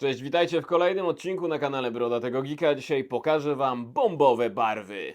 Cześć, witajcie w kolejnym odcinku na kanale Brodatego Geeka. Dzisiaj pokażę wam bombowe barwy.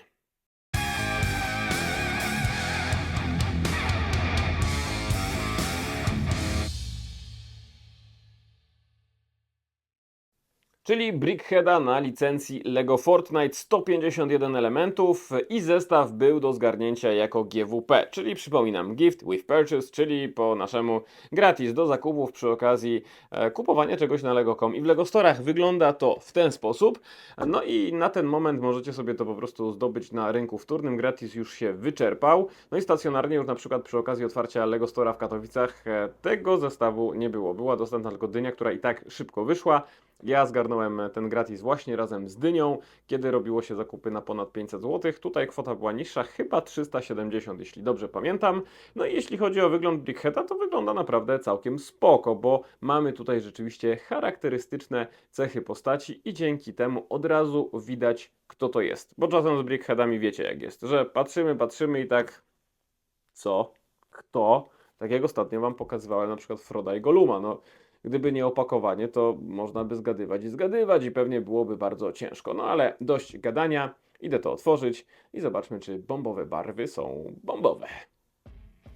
Czyli Brickheada na licencji LEGO Fortnite 151 elementów i zestaw był do zgarnięcia jako GWP, czyli przypominam Gift with Purchase, czyli po naszemu gratis do zakupów przy okazji e, kupowania czegoś na LEGO.com i w LEGO Storach wygląda to w ten sposób. No i na ten moment możecie sobie to po prostu zdobyć na rynku wtórnym, gratis już się wyczerpał. No i stacjonarnie już na przykład przy okazji otwarcia LEGO Stora w Katowicach e, tego zestawu nie było. Była dostępna tylko dynia, która i tak szybko wyszła. Ja zgarnąłem ten gratis właśnie razem z dynią, kiedy robiło się zakupy na ponad 500 zł. Tutaj kwota była niższa, chyba 370, jeśli dobrze pamiętam. No i jeśli chodzi o wygląd Brickheada, to wygląda naprawdę całkiem spoko, bo mamy tutaj rzeczywiście charakterystyczne cechy postaci i dzięki temu od razu widać, kto to jest. Bo czasem z Brickheadami wiecie jak jest, że patrzymy, patrzymy i tak co? Kto? Tak jak ostatnio Wam pokazywałem na przykład Froda i Goluma. No, gdyby nie opakowanie, to można by zgadywać i zgadywać i pewnie byłoby bardzo ciężko. No ale dość gadania, idę to otworzyć i zobaczmy, czy bombowe barwy są bombowe.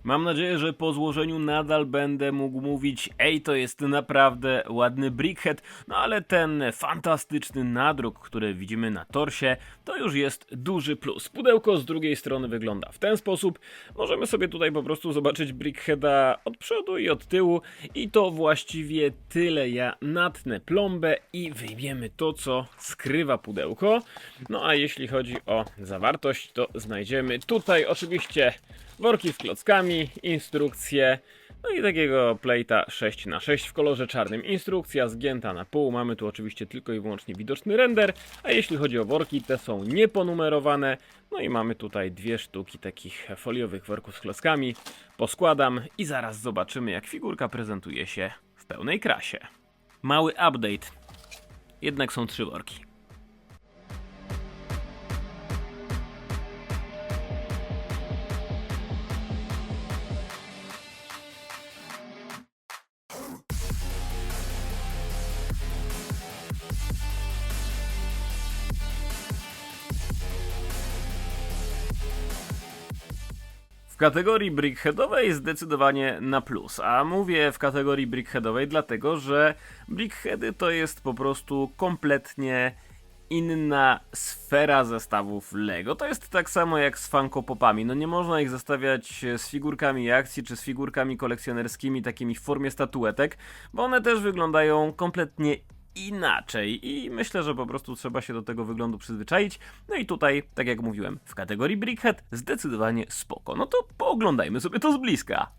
Mam nadzieję, że po złożeniu nadal będę mógł mówić ej, to jest naprawdę ładny brickhead, no ale ten fantastyczny nadruk, który widzimy na torsie, to już jest duży plus. Pudełko z drugiej strony wygląda w ten sposób. Możemy sobie tutaj po prostu zobaczyć brickheada od przodu i od tyłu i to właściwie tyle. Ja natnę plombę i wyjmiemy to, co skrywa pudełko. No a jeśli chodzi o zawartość, to znajdziemy tutaj oczywiście worki z klockami, instrukcje, no i takiego plejta 6x6 w kolorze czarnym. Instrukcja zgięta na pół, mamy tu oczywiście tylko i wyłącznie widoczny render, a jeśli chodzi o worki, te są nieponumerowane, no i mamy tutaj dwie sztuki takich foliowych worków z klockami. Poskładam i zaraz zobaczymy jak figurka prezentuje się w pełnej krasie. Mały update, jednak są trzy worki. W kategorii brickheadowej zdecydowanie na plus, a mówię w kategorii brickheadowej dlatego, że brickheady to jest po prostu kompletnie inna sfera zestawów Lego. To jest tak samo jak z Funko Popami. No nie można ich zestawiać z figurkami akcji czy z figurkami kolekcjonerskimi takimi w formie statuetek, bo one też wyglądają kompletnie inaczej i myślę, że po prostu trzeba się do tego wyglądu przyzwyczaić. No i tutaj, tak jak mówiłem, w kategorii Brickhead zdecydowanie spoko. No to pooglądajmy sobie to z bliska.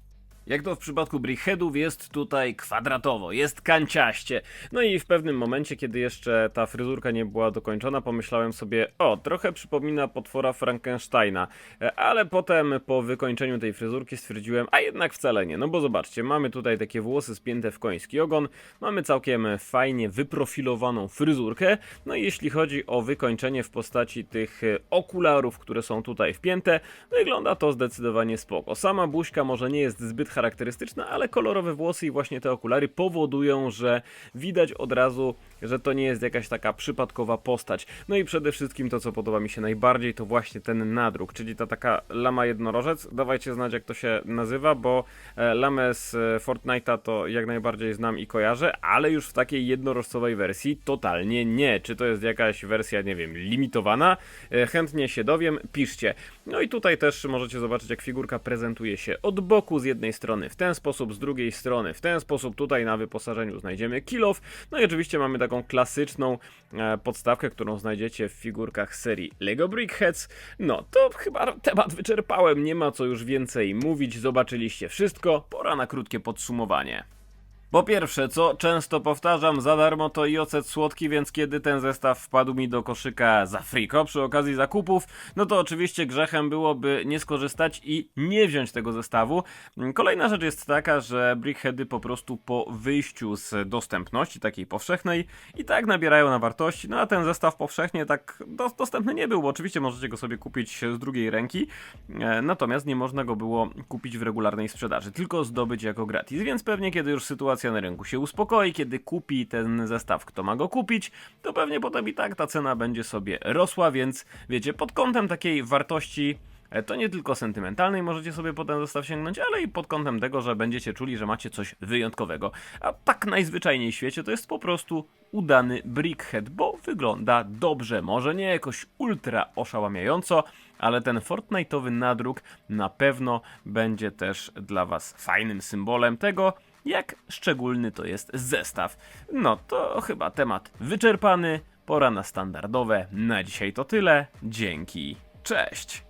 Jak to w przypadku Brickheadów jest tutaj kwadratowo, jest kanciaście. No i w pewnym momencie, kiedy jeszcze ta fryzurka nie była dokończona, pomyślałem sobie, o, trochę przypomina potwora Frankensteina. Ale potem po wykończeniu tej fryzurki stwierdziłem, a jednak wcale nie. No bo zobaczcie, mamy tutaj takie włosy spięte w koński ogon, mamy całkiem fajnie wyprofilowaną fryzurkę. No i jeśli chodzi o wykończenie w postaci tych okularów, które są tutaj wpięte, wygląda to zdecydowanie spoko. Sama buźka może nie jest zbyt charakterystyczna, ale kolorowe włosy i właśnie te okulary powodują, że widać od razu, że to nie jest jakaś taka przypadkowa postać. No i przede wszystkim to, co podoba mi się najbardziej, to właśnie ten nadruk, czyli ta taka lama jednorożec. Dawajcie znać, jak to się nazywa, bo e, lamę z e, Fortnite'a to jak najbardziej znam i kojarzę, ale już w takiej jednorożcowej wersji totalnie nie. Czy to jest jakaś wersja, nie wiem, limitowana? E, Chętnie się dowiem, piszcie. No i tutaj też możecie zobaczyć, jak figurka prezentuje się od boku, z jednej strony w ten sposób, z drugiej strony w ten sposób. Tutaj na wyposażeniu znajdziemy kill off. No i oczywiście mamy taką klasyczną e, podstawkę, którą znajdziecie w figurkach serii Lego Brickheads. No to chyba temat wyczerpałem, nie ma co już więcej mówić. Zobaczyliście wszystko, pora na krótkie podsumowanie. Po pierwsze, co często powtarzam, za darmo to i ocet słodki, więc kiedy ten zestaw wpadł mi do koszyka za friko przy okazji zakupów, no to oczywiście grzechem byłoby nie skorzystać i nie wziąć tego zestawu. Kolejna rzecz jest taka, że Brickheady po prostu po wyjściu z dostępności takiej powszechnej i tak nabierają na wartości, no a ten zestaw powszechnie tak do, dostępny nie był, bo oczywiście możecie go sobie kupić z drugiej ręki, e, natomiast nie można go było kupić w regularnej sprzedaży, tylko zdobyć jako gratis, więc pewnie kiedy już sytuacja sytuacja na rynku się uspokoi, kiedy kupi ten zestaw, kto ma go kupić, to pewnie potem i tak ta cena będzie sobie rosła, więc wiecie, pod kątem takiej wartości e, to nie tylko sentymentalnej możecie sobie potem zestaw sięgnąć, ale i pod kątem tego, że będziecie czuli, że macie coś wyjątkowego. A tak najzwyczajniej w świecie to jest po prostu udany brickhead, bo wygląda dobrze. Może nie jakoś ultra oszałamiająco, ale ten Fortnite'owy nadruk na pewno będzie też dla Was fajnym symbolem tego, jak szczególny to jest zestaw. No to chyba temat wyczerpany. Pora na standardowe. Na dzisiaj to tyle. Dzięki. Cześć.